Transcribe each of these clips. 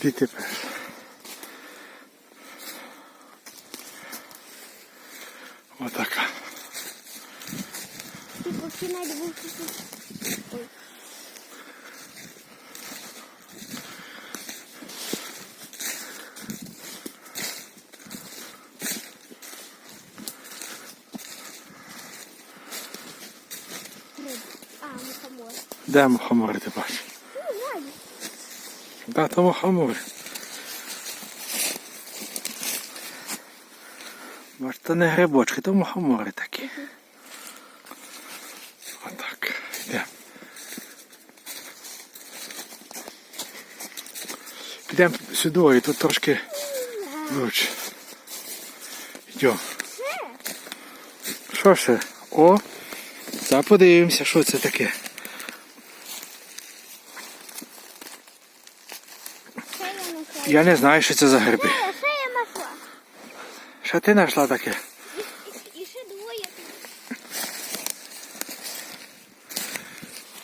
Піти перше. Отака. Риб. А, мухомор. Де мухомори ти бачиш? Да, то мухомори. Бач, то не грибочки, то мухомори такі. Отак. Йдемо. Підемо сюди, і тут трошки лучше. Йдемо. Що ще? О! Зараз подивимося, що це таке. Це я не знаю, що це за гриби. Це я знайшла. Що ти знайшла таке? І, ще двоє.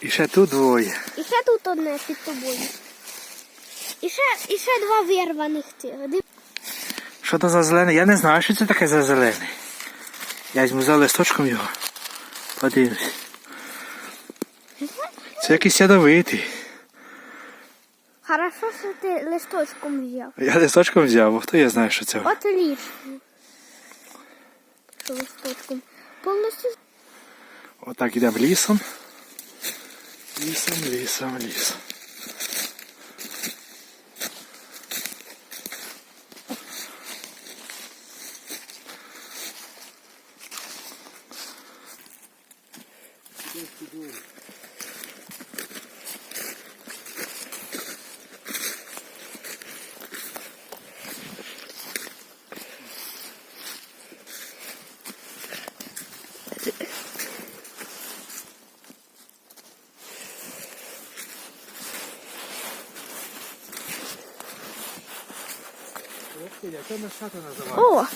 І ще тут двоє. І ще тут одне під тобою. І ще, і ще два вирваних цих. Що це за зелене? Я не знаю, що це таке за зелене. Я візьму за листочком його. Подивимось. Це якийсь ядовитий. Хорошо, що ти листочком взяв. Я листочком взяв, бо хто я знає, що це. От. Що листочком. Повністю Отак йдемо лісом. Лісом, лісом, лісом. Це мешата називається. О,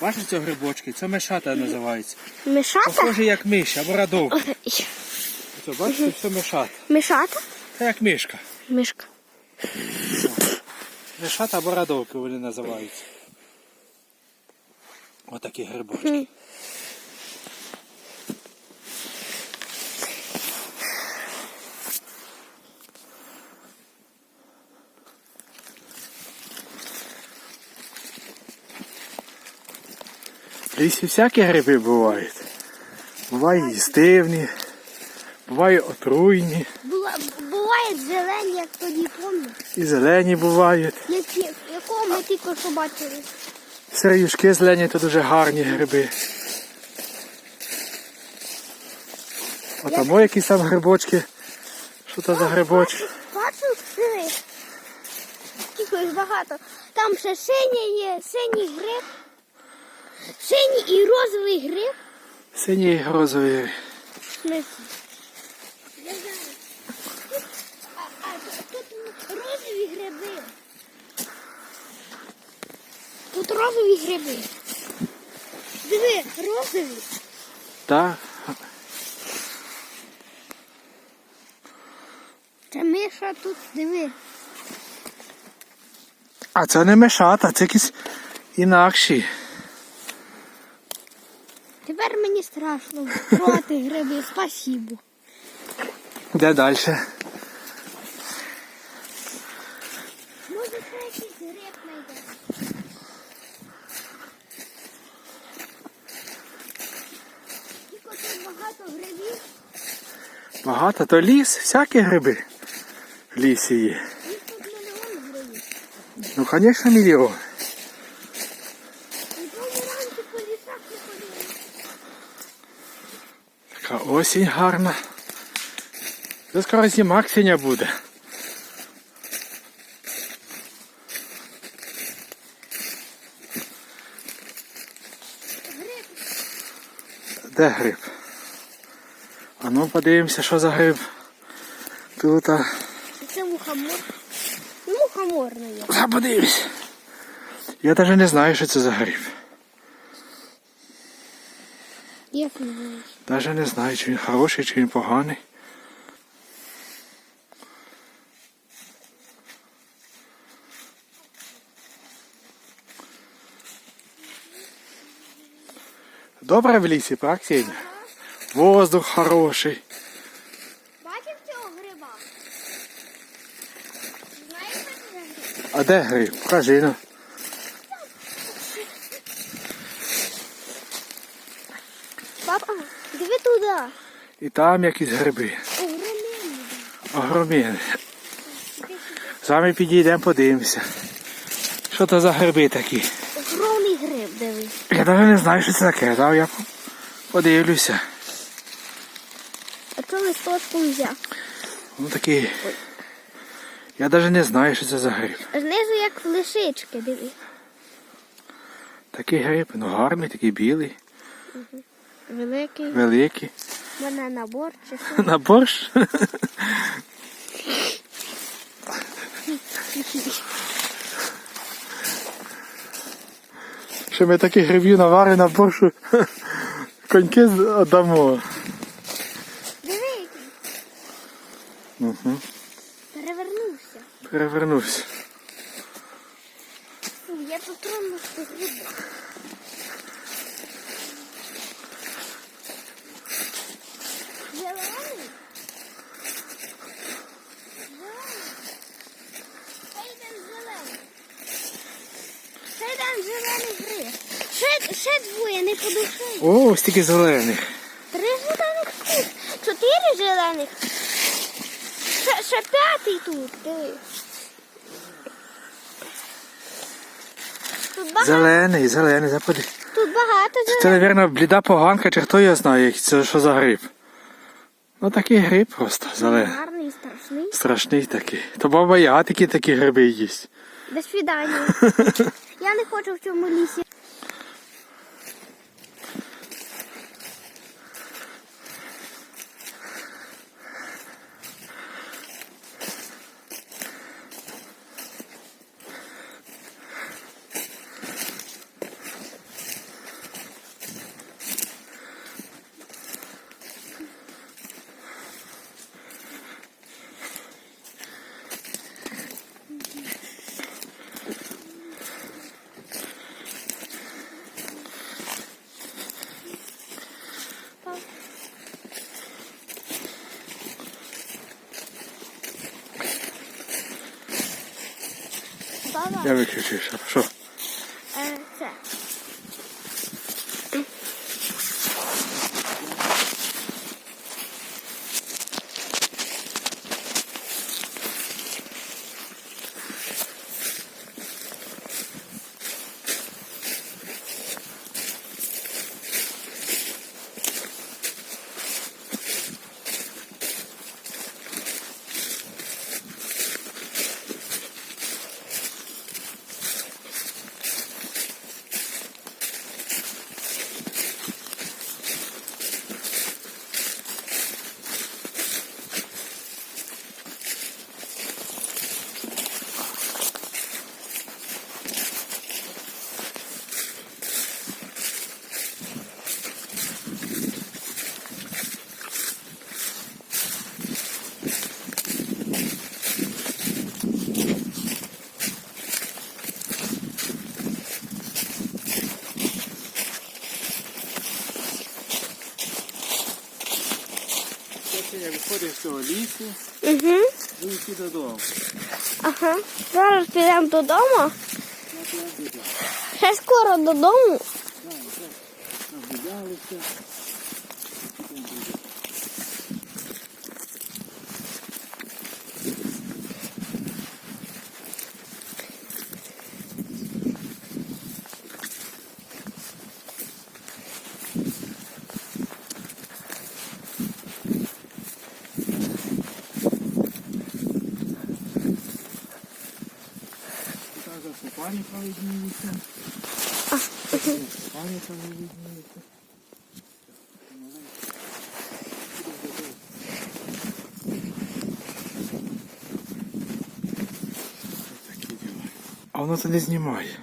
Бачиш ці грибочки? Це мешата називається. Мешата? Похоже як миш, або радовка. Ой, Це бачите, це мешата. Мешата? Це як мишка. Мішка. Мешата або радовки вони називаються. Отакі грибочки. Лісі всякі гриби бувають. Бувають їстивні, бувають отруйні, Була, буває зелені, як тоді помню. і зелені бувають. Які, якого ми тільки що бачили. Сереюшки зелені то дуже гарні гриби. А там якісь там грибочки. Що то за грибочки? Бачу, диви. Тільки багато. Там ще синій є, синій гриб. Синій і розовий гриб. Сині і. А, а тут розові гриби. Тут розові гриби. Диви, розові. Та Це миша тут, диви. А це не мешата, це якісь інакші. Страшно проти гриби. Спасибо. Де далі? Може, якийсь гриб знайде. Тільки тут багато грибів. Багато, то ліс, всякі гриби. В лісі є. Їх тут мільйон грибів. Ну, звісно, мільйон. Осінь гарна. Це скоро зима Ксеня буде. Гриб. Де гриб? А ну подивимося, що за гриб. Тут. а. Це мухомор. Ну, Мухомор, навіть. А, подивись. Я навіть не знаю, що це за гриб. Як не? Навіть не знаю, чи він хороший, чи він поганий. Добре в лісі, так, Сеня? Ага. Воздух хороший. Бачив цього гриба? Знаєш, що гриб? А де гриб? Покажи нам. Ну. І там якісь гриби. Огромні. Самі підійдемо, подивимося. Що то за гриби такі? Огромний гриб, диви. Я навіть не знаю, що це таке, да? я подивлюся. А це листочком взяв. Ну такі. Я навіть не знаю, що це за гриб. Знизу як лисички, диви. Такий гриб, ну гарний, такий білий, Великий. великий. У мене набор чи. На борщ? Що ми таких грибів наварили на борщу, коньки дамо. Диви. Угу. Перевернувся. Перевернувся. Я дотронувся гриба. Зелений? Зелений. Хай йдем зелений. Хай йдем зелений гриб. Ще, ще двоє, не по. О, стільки зелених. Три зелених тут. Чотири зелених. Ще, ще п'ятий тут. Тут багато, Зелений, зелений, запади. тут багато Це, зелених. мабуть, бліда поганка, чи хто його знає, це що за гриб. Ну такий гриб просто зелений. Гарний страшний. Страшний такий. То баба я такі такі гриби їсть. До свидання. Я не хочу в цьому лісі. Баба, Я виключив, що- що? е, це. Я виходив з цього лісу Угу. і йти додому. Ага. Зараз підемо додому. Ще скоро додому. Нагулялися. Тут засипальника видніється. Засипальника не видніється. Такі діла. А воно це не знімає.